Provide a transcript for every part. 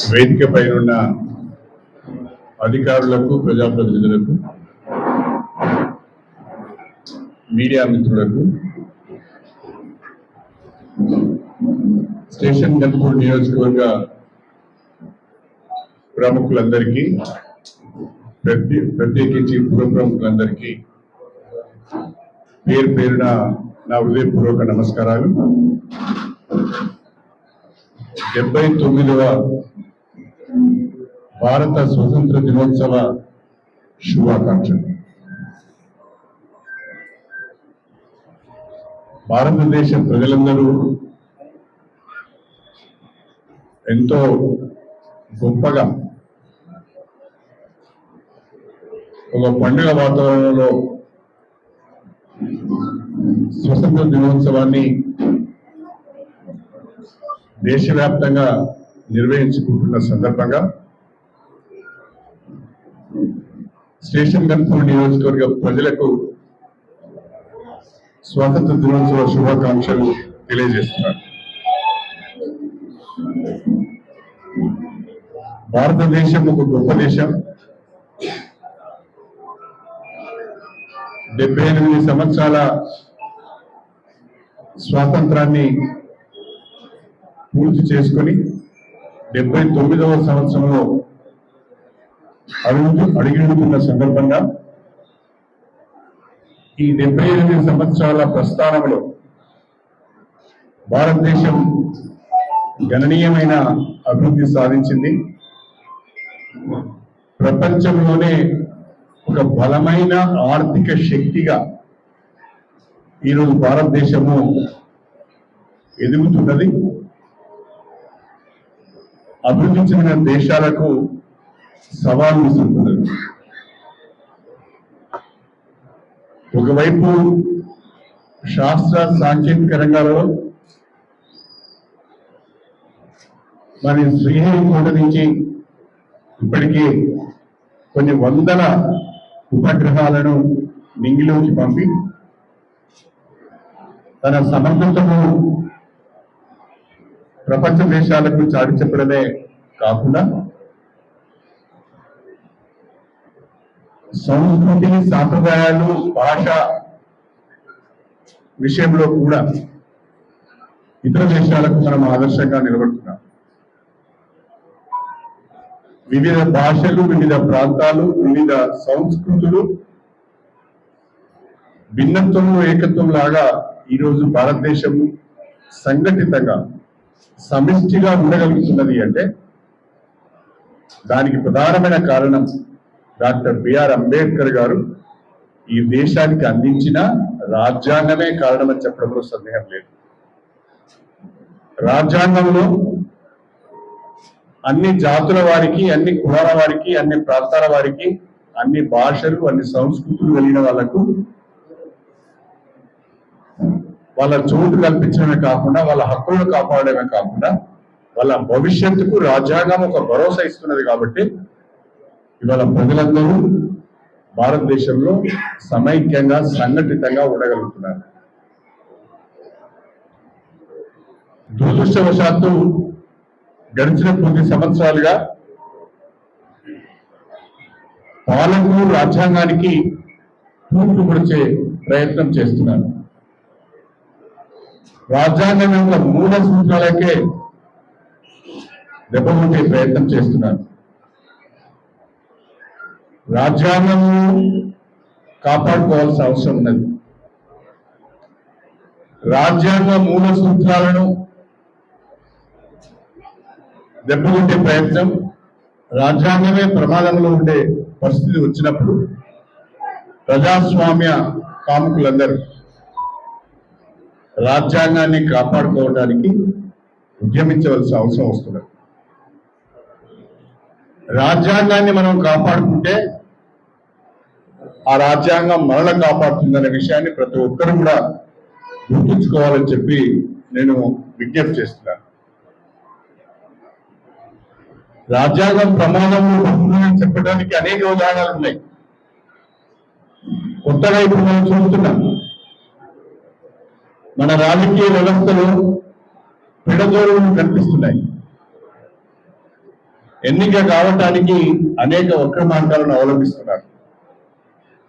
వేదిక పైన అధికారులకు ప్రజాప్రతినిధులకు మీడియా మిత్రులకు స్టేషన్ గన్పూర్ నియోజకవర్గ ప్రముఖులందరికీ ప్రతి ప్రత్యేకించి పూర్వ ప్రముఖులందరికీ పేరు పేరున నా హృదయపూర్వక నమస్కారాలు. డెబ్బై తొమ్మిదవ భారత స్వతంత్ర దినోత్సవ శుభాకాంక్షలు. భారతదేశ ప్రజలందరూ ఎంతో గొప్పగా ఒక పండుగ వాతావరణంలో స్వతంత్ర దినోత్సవాన్ని దేశవ్యాప్తంగా నిర్వహించుకుంటున్న సందర్భంగా స్టేషన్ గన్పూర్ నియోజకవర్గ ప్రజలకు స్వాతంత్ర దినోత్సవ శుభాకాంక్షలు తెలియజేస్తున్నారు. భారతదేశం ఒక గొప్ప దేశం. డెబ్బై ఎనిమిది సంవత్సరాల స్వాతంత్రాన్ని పూర్తి చేసుకొని డెబ్బై తొమ్మిదవ సంవత్సరంలో అడుగు అడిగిడుతున్న సందర్భంగా ఈ డెబ్బై ఎనిమిది సంవత్సరాల ప్రస్థానంలో భారతదేశం గణనీయమైన అభివృద్ధి సాధించింది. ప్రపంచంలోనే ఒక బలమైన ఆర్థిక శక్తిగా ఈరోజు భారతదేశము ఎదుగుతున్నది. అభివృద్ధి చెందిన దేశాలకు సవాల్ విసురుతున్నది ఒకవైపు శాస్త్ర సాంకేతిక రంగాలలో మరి శ్రీహరికోట నుంచి ఇప్పటికీ కొన్ని వందల ఉపగ్రహాలను మింగిలోకి పంపి తన సమర్థతను ప్రపంచ దేశాలకు చాటి చెప్పడమే కాకుండా సంస్కృతి సాంప్రదాయాలు భాష విషయంలో కూడా ఇతర దేశాలకు మనం ఆదర్శంగా నిలబడుతున్నాం. వివిధ భాషలు వివిధ ప్రాంతాలు వివిధ సంస్కృతులు భిన్నత్వంలో ఏకత్వం లాగా ఈరోజు భారతదేశం సంఘటితంగా సమిష్టిగా ఉండగలుగుతున్నది అంటే దానికి ప్రధానమైన కారణం డాక్టర్ బిఆర్ అంబేద్కర్ గారు ఈ దేశానికి అందించిన రాజ్యాంగమే కారణమని చెప్పడంలో సందేహం లేదు. రాజ్యాంగంలో అన్ని జాతుల వారికి అన్ని కులాల వారికి అన్ని ప్రాంతాల వారికి అన్ని భాషలు అన్ని సంస్కృతులు కలిగిన వాళ్ళకు వాళ్ళ చోటు కల్పించడమే కాకుండా వాళ్ళ హక్కులను కాపాడమే కాకుండా వాళ్ళ భవిష్యత్తుకు రాజ్యాంగం ఒక భరోసా ఇస్తున్నది కాబట్టి ఇవాళ ప్రజలందరూ భారతదేశంలో సమైక్యంగా సంఘటితంగా ఉండగలుగుతున్నారు. దురదృష్టవశాత్తు గడిచిన కొద్ది సంవత్సరాలుగా పాలకులు రాజ్యాంగానికి తూట్లు పొడిచే ప్రయత్నం చేస్తున్నారు. రాజ్యాంగం యొక్క మూల సూత్రాలకే దెబ్బకొట్టే ప్రయత్నం చేస్తున్నారు. రాజ్యాంగం కాపాడుకోవాల్సిన అవసరం ఉన్నది. రాజ్యాంగ మూల సూత్రాలను దెబ్బకొట్టే ప్రయత్నం రాజ్యాంగమే ప్రమాదంలో ఉండే పరిస్థితి వచ్చినప్పుడు ప్రజాస్వామ్య కాముకులందరూ రాజ్యాంగాన్ని కాపాడుకోవడానికి ఉద్యమించవలసిన అవసరం వస్తున్నది. రాజ్యాంగాన్ని మనం కాపాడుకుంటే ఆ రాజ్యాంగం మనల్ని కాపాడుతుందనే విషయాన్ని ప్రతి ఒక్కరు కూడా గుర్తుంచుకోవాలని చెప్పి నేను విజ్ఞప్తి చేస్తున్నాను. రాజ్యాంగం ప్రమాదం ఉంటుందని చెప్పడానికి అనేక ఉదాహరణలు ఉన్నాయి. కొత్తగా ఇప్పుడు మనం చూస్తున్నాం. మన రాజకీయ వ్యవస్థలు పిడదోరులు కనిపిస్తున్నాయి. ఎన్నిక కావటానికి అనేక వక్ర మార్గాలను అవలంబిస్తున్నారు.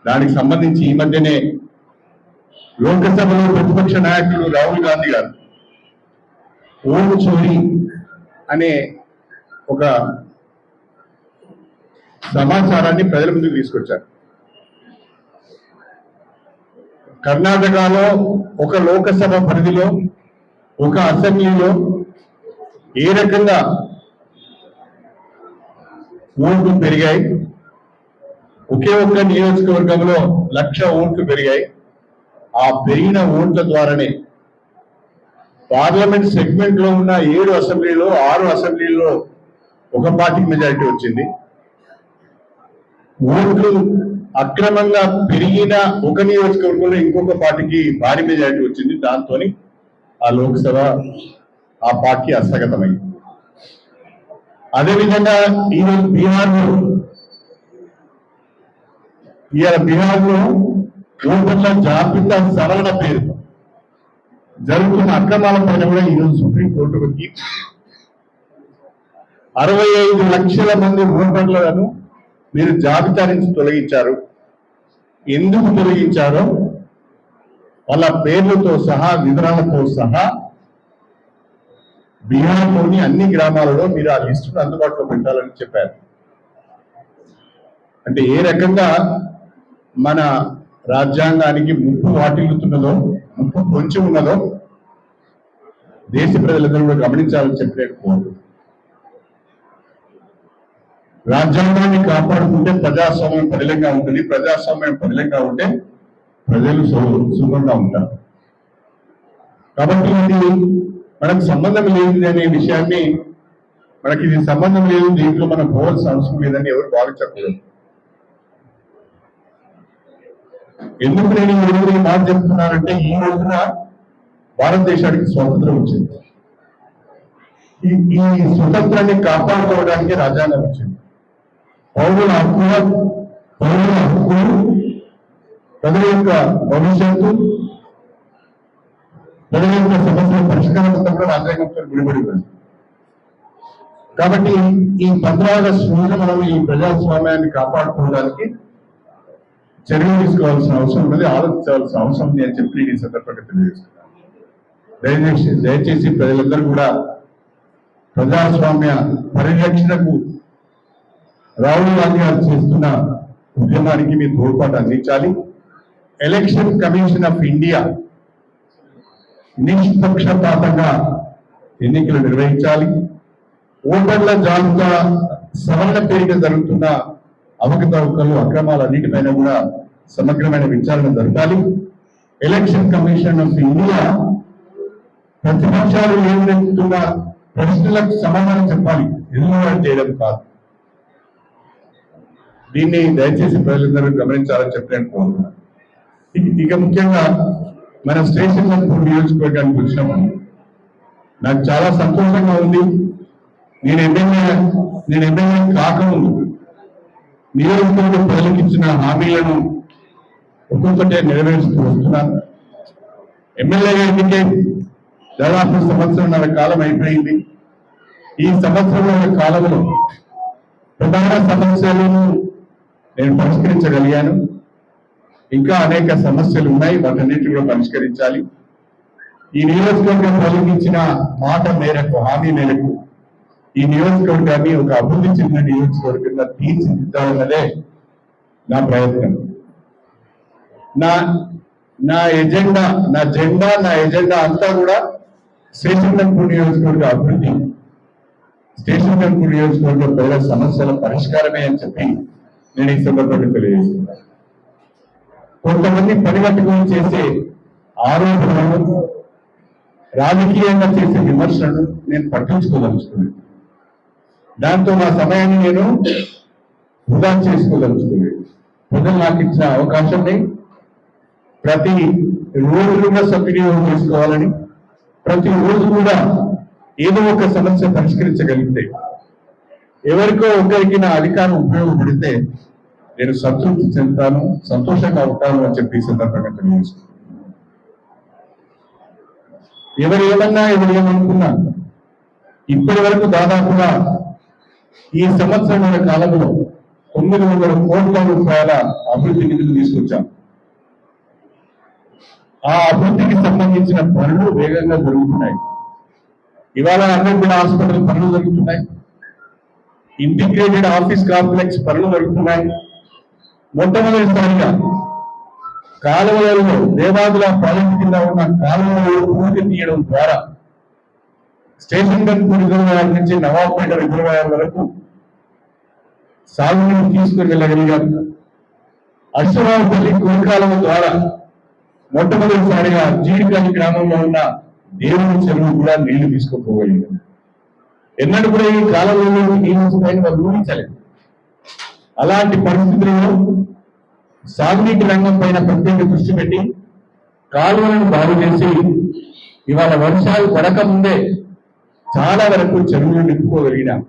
దానికి సంబంధించి ఈ మధ్యనే లోకసభలో ప్రతిపక్ష నాయకులు రాహుల్ గాంధీ గారు ఓటు చోరీ అనే ఒక సమాచారాన్ని ప్రజల ముందుకు తీసుకొచ్చారు. కర్ణాటకలో ఒక లోకసభ పరిధిలో ఒక అసెంబ్లీలో ఏ రకంగా ఓట్లు పెరిగాయి? ఒకే ఒక్క నియోజకవర్గంలో లక్ష ఓట్లు పెరిగాయి. ఆ పెరిగిన ఓట్ల ద్వారానే పార్లమెంట్ సెగ్మెంట్లో ఉన్న ఏడు అసెంబ్లీలో ఆరు అసెంబ్లీలో ఒక పార్టీకి మెజారిటీ వచ్చింది. ఓట్లు అక్రమంగా పెరిగిన ఒక నియోజకవర్గంలో ఇంకొక పార్టీకి భారీ మెజారిటీ వచ్చింది. దాంతో ఆ లోక్సభ ఆ పార్టీ హస్తగతమైంది అదేవిధంగా ఈరోజు బీహార్లో ఇవాళ బీహార్లో ఓటర్ల జాబితా సవరణ పేరు. జరుగుతున్న అక్రమాల పైన కూడా ఈరోజు సుప్రీంకోర్టు వచ్చి అరవై ఐదు లక్షల మంది ఓటర్లను మీరు జాబితా నుంచి తొలగించారు. ఎందుకు తొలగించారో వాళ్ళ పేర్లతో సహా వివరాలతో సహా బీహార్లోని అన్ని గ్రామాలలో మీరు ఆ లిస్టును అందుబాటులో పెట్టాలని చెప్పారు. అంటే ఏ రకంగా మన రాజ్యాంగానికి ముప్పు వాటిల్లుతున్నదో ముప్పు పొంచి ఉన్నదో దేశ ప్రజలందరూ కూడా గమనించాలని చెప్పలేకపోవడం రాజ్యాంగాన్ని కాపాడుకుంటే ప్రజాస్వామ్యం పదిలంగా ఉంటుంది ప్రజాస్వామ్యం పదిలంగా ఉంటే ప్రజలు సుఖంగా ఉంటారు. కాబట్టి ఇది మనకు సంబంధం లేదు అనే విషయాన్ని మనకి ఇది సంబంధం లేదు దీంట్లో మనం పోవాల్సిన అవసరం లేదని ఎవరు భావించకూడదు. ఎందుకు నేను ఈ రోజు మాట చెప్తున్నానంటే ఈ రోజున భారతదేశానికి స్వాతంత్రం వచ్చింది. ఈ స్వతంత్రాన్ని కాపాడుకోవడానికి రాజ్యాంగం వచ్చింది. పౌరుల హక్కుల పౌరుల హక్కులు ప్రజల యొక్క భవిష్యత్తు ప్రజల యొక్క సమస్యల పరిష్కారంతో కూడా రాజ్యాంగంతో ముడిపడి కాబట్టి ఈ పంద్రా ఆగస్టు రోజు మనం ఈ ప్రజాస్వామ్యాన్ని కాపాడుకోవడానికి చర్యలు తీసుకోవాల్సిన అవసరం ఉన్నది ఆలోచించాల్సిన అవసరం ఉంది అని చెప్పి నేను ఈ సందర్భంగా తెలియజేస్తున్నాను. దయచేసి దయచేసి ప్రజలందరూ కూడా ప్రజాస్వామ్య పరిరక్షణకు రాహుల్ గాంధీ గారు చేస్తున్న ఉద్యమానికి మీ తోడ్పాటు అందించాలి. ఎలక్షన్ కమిషన్ ఆఫ్ ఇండియా నిష్పక్షపాతంగా ఎన్నికలు నిర్వహించాలి. ఓటర్ల జాబితా సవరణ పేరిట జరుగుతున్న అవకతవకలు అక్రమాలన్నిటిపైన కూడా సమగ్రమైన విచారణ జరగాలి ఎలక్షన్ కమిషన్ ఆఫ్ ఇండియా ప్రతిపక్షాలు ఏమిటంటున్న ప్రశ్నలకు సమాధానం చెప్పాలి. ఎదురు చేయడం కాదు? దీన్ని దయచేసి ప్రజలందరూ గమనించాలని చెప్పలేను కోరుతున్నాను. ఇక- ఇక ముఖ్యంగా మన స్టేషన్ నియోజకవర్గానికి వచ్చినప్పుడు నాకు చాలా సంతోషంగా ఉంది. నేను ఎమ్మెల్యే నేను ఎమ్మెల్యే కాకముందు నియోజకవర్గ ప్రజలకు ఇచ్చిన హామీలను ఒక్కొక్కటే నెరవేరుస్తూ వస్తున్నాను ఎమ్మెల్యేగా ఎన్నికే దాదాపు సంవత్సరంన్నర కాలం అయిపోయింది. ఈ సంవత్సరంన్నర కాలంలో ప్రధాన సమస్యలను నేను పరిష్కరించగలిగాను. ఇంకా అనేక సమస్యలు ఉన్నాయి వాటన్నిటి కూడా పరిష్కరించాలి. ఈ నియోజకవర్గం ప్రయోగించిన మాట మేరకు హామీ మేరకు ఈ నియోజకవర్గాన్ని ఒక అభివృద్ధి చెందిన నియోజకవర్గంగా తీర్చిదిద్దాలన్నదే నా ప్రయత్నం. నా నా ఎజెండా నా జెండా నా ఎజెండా అంతా కూడా స్టేషన్ టెంపుల్ నియోజకవర్గ అభివృద్ధి. స్టేషన్ టెంపుల్ నియోజకవర్గ ప్రజల సమస్యల పరిష్కారమే అని చెప్పి నేను ఈ సందర్భంగా తెలియజేస్తున్నాను. కొంతమంది పరివర్తకం చేసే ఆరోపణలు రాజకీయంగా చేసే విమర్శలను నేను పట్టించుకోదలుచుకున్నాను. దాంతో నా సమయాన్ని నేను వృధా చేసుకోదలుచుకున్నాను. ప్రజలు నాకు ఇచ్చిన అవకాశాన్ని ప్రతి రోజు కూడా సద్వినియోగం చేసుకోవాలని ప్రతి రోజు కూడా ఏదో ఒక సమస్య పరిష్కరించగలిగితే ఎవరికో ఒకరికి నా అధికారం ఉపయోగపడితే నేను సంతృప్తి చెందుతాను సంతోషంగా ఉంటాను అని చెప్పి సందర్భంగా తెలియజేస్తున్నాను. ఎవరు ఏమన్నా ఎవరు ఏమనుకున్నా ఇప్పటి వరకు దాదాపుగా ఈ సంవత్సరమైన కాలంలో తొమ్మిది వందల కోట్ల రూపాయల అభివృద్ధి నిధులు తీసుకొచ్చాం. ఆ అభివృద్ధికి సంబంధించిన పనులు వేగంగా జరుగుతున్నాయి. ఇవాళ అన్నగూడ హాస్పిటల్ పనులు జరుగుతున్నాయి. ఇంటిగ్రేటెడ్ ఆఫీస్ కాంప్లెక్స్ పనులు జరుగుతున్నాయి. మొట్టమొదటిసారిగా కాలువలలో దేవాదుల ప్రాజెక్టు కింద ఉన్న కాలువలలో పూర్తి తీయడం ద్వారా స్టేషన్ గన్పూర్ రిజర్వాయర్ నుంచి నవాబ్పేట రిజర్వాయర్ వరకు సాగునీరు తీసుకుని వెళ్ళగలిగారు అశ్వరావుపల్లి కోరికాలం ద్వారా మొట్టమొదటిసారిగా జీడిపల్లి గ్రామంలో ఉన్న దేవుని చెరువు కూడా నీళ్ళు తీసుకుపోగలిగారు ఎన్నడూ కూడా ఈ కాలంలో నీళ్ళు వస్తాయని వాళ్ళు ఊహించలేదు. అలాంటి పరిస్థితుల్లో సాగునీటి రంగం పైన ప్రత్యేక దృష్టి పెట్టి కాలువలను బాగు చేసి ఇవాళ వర్షాలు పడకముందే చాలా వరకు చెరువులు నింపుకోగలిగినాం.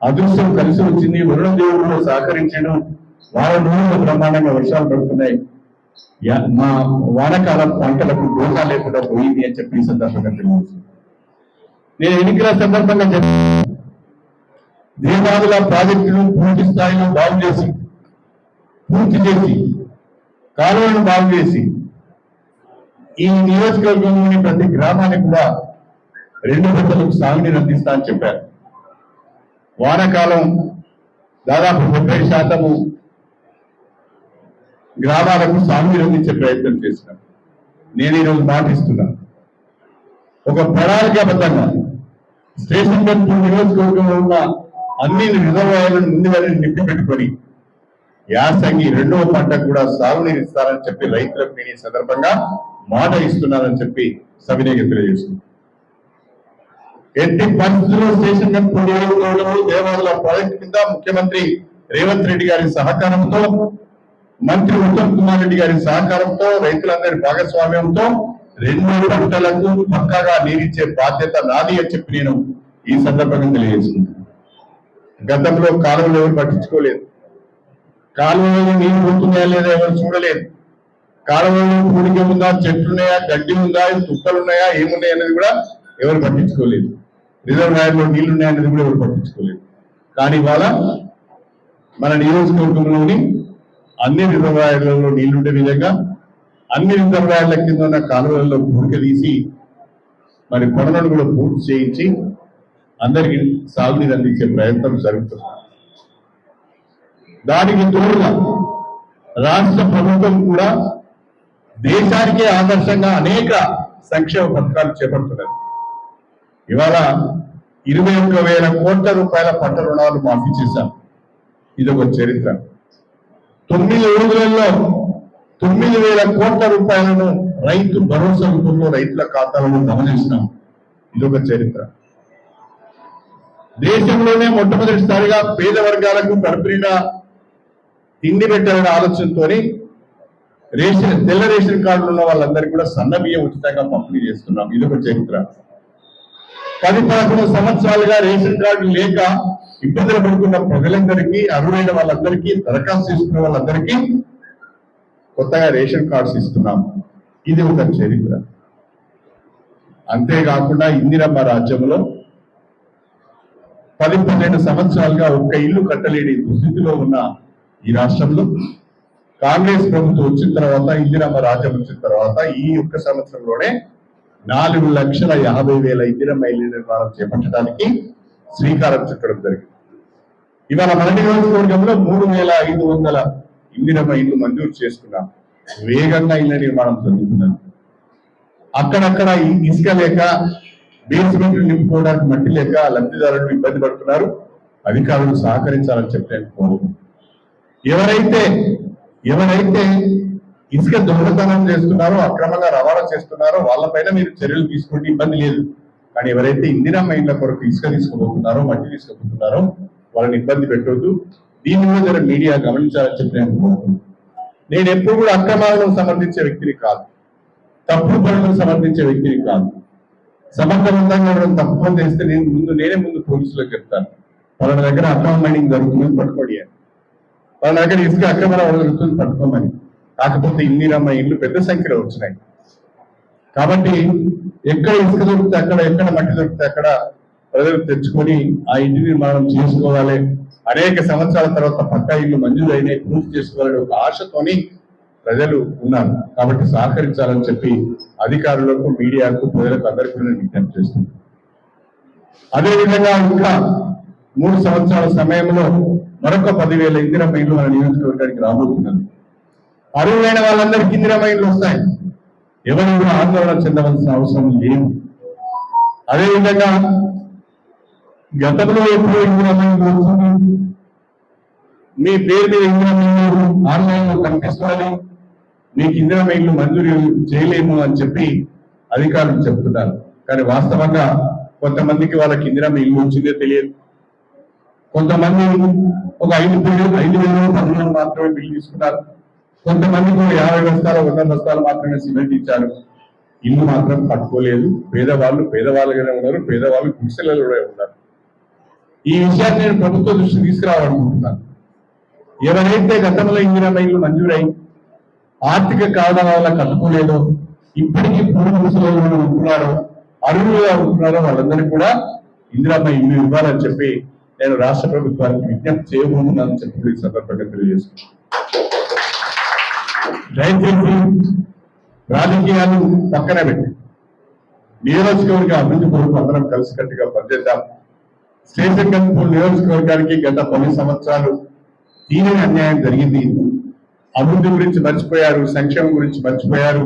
అదృష్టం కలిసి వచ్చింది. వరుణ దేవుడు సహకరించడం వారం రోజులు బ్రహ్మాండంగా వర్షాలు పడుతున్నాయి. మా వానకాలం పంటలకు దోషాలు లేకుండా పోయింది అని చెప్పి సందర్భంగా నేను ఎన్నికల సందర్భంగా చెప్పి దేవాదుల ప్రాజెక్టును పూర్తి స్థాయిలో బాగు చేసి పూర్తి చేసి కాలువలను బాగు చేసి ఈ నియోజకవర్గంలోని ప్రతి గ్రామానికి కూడా రెండు గంటలకు సాగునీరు అందిస్తా అని చెప్పారు. వానాకాలం దాదాపు ముప్పై శాతము గ్రామాలకు సాగునీరు అందించే ప్రయత్నం చేసినాం. నేను ఈరోజు మాటిస్తున్నాను ఒక ప్రణాళికాబద్ధంగా స్టేషన్ గంటూ నియోజకవర్గంలో ఉన్న అన్ని రిజర్వాయర్లను ముందు వారిని నింపి పెట్టుకొని యాసంగి రెండవ పంటకు కూడా సాగునీరు ఇస్తారని చెప్పి రైతులకు నేను ఈ సందర్భంగా మాట ఇస్తున్నానని చెప్పి సవినయంగా తెలియజేస్తున్నాను. ఎట్టి పరిస్థితుల్లో స్టేషన్ గన్పూర్ నియోజకవర్గంలో దేవాలయ ప్రాజెక్టు కింద ముఖ్యమంత్రి రేవంత్ రెడ్డి గారి సహకారంతో మంత్రి ఉత్తమ్ కుమార్ రెడ్డి గారి సహకారంతో రైతులందరి భాగస్వామ్యంతో రెండు పంటలకు పక్కాగా నీరిచ్చే బాధ్యత నాది అని చెప్పి నేను ఈ సందర్భంగా తెలియజేసింది గతంలో కాలువలు ఎవరు పట్టించుకోలేదు. కాలువలో నీరు పోతున్నాయా లేదా ఎవరు చూడలేదు. కాలువలో పూడిక ఉందా చెట్లున్నాయా గడ్డి ఉందా తుప్పలు ఉన్నాయా ఏమున్నాయా అనేది కూడా ఎవరు పట్టించుకోలేదు. రిజర్వాయర్లో నీళ్ళున్నాయన్నది కూడా ఎవరు పట్టించుకోలేదు. కానీ ఇవాళ మన నియోజకవర్గంలోని అన్ని రిజర్వాయర్లలో నీళ్ళుండే విధంగా అన్ని రిజర్వాయర్ల కింద ఉన్న కాలువలలో పూడిక తీసి మరి పనులను కూడా పూర్తి చేయించి అందరికి సాగునీరు అందించే ప్రయత్నం జరుగుతుంది. దానికి తోడుగా రాష్ట్ర ప్రభుత్వం కూడా దేశానికే ఆదర్శంగా అనేక సంక్షేమ పథకాలు చేపడుతున్నారు ఇవాళ ఇరవై ఒక్క వేల కోట్ల రూపాయల పంట రుణాలు మాఫీ చేశాం ఇది ఒక చరిత్ర. తొమ్మిది రోజులలో తొమ్మిది వేల కోట్ల రూపాయలను రైతు భరోసా రూపంలో రైతుల ఖాతాలను గమనించినాం ఇది ఒక చరిత్ర. దేశంలోనే మొట్టమొదటిసారిగా పేద వర్గాలకు కడుపునిండా తిండి పెట్టాలనే ఆలోచనతో రేషన్ తెల్ల రేషన్ కార్డులు ఉన్న వాళ్ళందరికీ కూడా సన్న బియ్యం ఉచితంగా పంపిణీ చేస్తున్నాం. ఇది ఒక చరిత్ర. పది పదకొండు సంవత్సరాలుగా రేషన్ కార్డు లేక ఇబ్బందులు పడుతున్న ప్రజలందరికీ అర్హులైన వాళ్ళందరికీ దరఖాస్తు చేసుకున్న వాళ్ళందరికీ కొత్తగా రేషన్ కార్డ్స్ ఇస్తున్నాం. ఇది ఒక చరిత్ర. అంతేకాకుండా ఇందిరమ్మ రాజ్యంలో పది పన్నెండు సంవత్సరాలుగా ఒక్క ఇల్లు కట్టలేని దుస్థితిలో ఉన్న ఈ రాష్ట్రంలో కాంగ్రెస్ ప్రభుత్వం వచ్చిన తర్వాత ఇందిరమ్మ రాజ్యం వచ్చిన తర్వాత ఈ ఒక్క సంవత్సరంలోనే నాలుగు లక్షల యాభై వేల ఇందిర ఇల్లు నిర్మాణం చేపట్టడానికి శ్రీకారం చుట్టడం జరిగింది. ఇవాళ మన నియోజకవర్గంలో మూడు వేల ఐదు వందల ఇందిరమ్మ ఇల్లు మంజూరు చేసుకున్నాం. వేగంగా ఇళ్ళ నిర్మాణం జరుగుతున్నది. అక్కడక్కడ ఇసుక లేక బేస్మెంట్ నింపుకోవడానికి మట్టి లేక లబ్ధిదారులు ఇబ్బంది పడుతున్నారు. అధికారులు సహకరించాలని చెప్పి కోరుకుంటున్నాను. ఎవరైతే ఎవరైతే ఇసుక దొంగతనం చేస్తున్నారో అక్రమంగా రవాణా చేస్తున్నారో వాళ్ళపైన మీరు చర్యలు తీసుకుంటే ఇబ్బంది లేదు. కానీ ఎవరైతే ఇందిరమ్మ మైండ్ల కొరకు ఇసుక తీసుకుపోతున్నారో మట్టి తీసుకుపోతున్నారో వాళ్ళని ఇబ్బంది పెట్టొద్దు. దీని మీద జర మీడియా గమనించాలని చెప్పి నేను నేను ఎప్పుడు కూడా అక్రమాలను సమర్థించే వ్యక్తిని కాదు. తప్పుడు పనులను సమర్థించే వ్యక్తిని కాదు. సమర్థవంతంగా తప్పు పని చేస్తే నేను ముందు నేనే ముందు పోలీసులకు చెప్తాను. వాళ్ళ దగ్గర అక్రమ మైనింగ్ జరుగుతుందని పట్టుకోడి వాళ్ళ దగ్గర ఇసుక అక్రమ జరుగుతుంది పట్టుకోమని. కాకపోతే ఇందిరమ్మ ఇల్లు పెద్ద సంఖ్యలో వచ్చినాయి. కాబట్టి ఎక్కడ ఇసుక దొరికితే అక్కడ ఎక్కడ మట్టి దొరికితే అక్కడ ప్రజలు తెచ్చుకొని ఆ ఇంటి నిర్మాణం చేసుకోవాలి. అనేక సంవత్సరాల తర్వాత పక్కా ఇల్లు మంజూరు అయినాయి పూర్తి చేసుకోవాలని ఒక ఆశతోని ప్రజలు ఉన్నారు. కాబట్టి సహకరించాలని చెప్పి అధికారులకు మీడియాకు ప్రజలకు అందరికీ నేను విజ్ఞప్తి చేస్తున్నాను. అదేవిధంగా ఇంకా మూడు సంవత్సరాల సమయంలో మరొక పదివేల ఇందిరా ఇల్లు మన నియోజకవర్గానికి రాబోతున్నది. అరువులైన వాళ్ళందరికీ ఇందిరా వస్తాయి. ఎవరు కూడా ఆందోళన చెందవలసిన అవసరం లేదు. అదేవిధంగా గతంలో ఎప్పుడు ఇందిరా వస్తుంది మీ పేరు మీద ఇందిరా మైళ్ళు ఆన్లైన్లో కనిపిస్తున్నది మీకు ఇందిరా మంజూరు చేయలేము అని చెప్పి అధికారులు చెప్తున్నారు. కానీ వాస్తవంగా కొంతమందికి వాళ్ళకి ఇందిరా ఇల్లు వచ్చిందే తెలియదు. కొంతమంది ఒక ఐదు పేరు ఐదు వేలు పదివేలు మాత్రమే బిల్లు తీసుకున్నారు కొంతమందికి యాభై బస్తాలు వంద బస్తాలు మాత్రమే సిమెంట్ ఇచ్చారు. ఇల్లు మాత్రం కట్టుకోలేదు పేదవాళ్ళు పేదవాళ్ళుగానే ఉన్నారు. పేదవాళ్ళు గుడిసెలలో కూడా ఉన్నారు. ఈ విషయాన్ని నేను ప్రభుత్వ దృష్టి తీసుకురావాలనుకుంటున్నాను. ఎవరైతే గతంలో ఇందిరా ఇల్లు మంజూరై ఆర్థిక కారణాల వల్ల కట్టుకోలేదో ఇప్పటికీ పూర్వ గుడిసెలలో ఉంటున్నారో అరువులుగా ఉంటున్నారో వాళ్ళందరినీ కూడా ఇందిరామ్మ ఇల్లు ఇవ్వాలని చెప్పి నేను రాష్ట్ర ప్రభుత్వానికి విజ్ఞప్తి చేయబోతున్నానని చెప్పి సందర్భంగా తెలియజేస్తున్నాను. దయచేసి రాజకీయాలు పక్కన పెట్టి. నియోజకవర్గ అభివృద్ధి కొరకు అందరం కలిసికట్టుగా పనిచేద్దాం. స్టేషన్ కన్పూర్ నియోజకవర్గానికి గత పది సంవత్సరాలు తీరని అన్యాయం జరిగింది. అభివృద్ధి గురించి మర్చిపోయారు సంక్షేమం గురించి మర్చిపోయారు.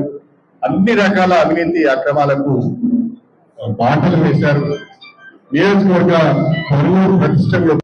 అన్ని రకాల అవినీతి అక్రమాలకు బాటలు వేశారు. నియోజకవర్గ పరువు ప్రతిష్టలు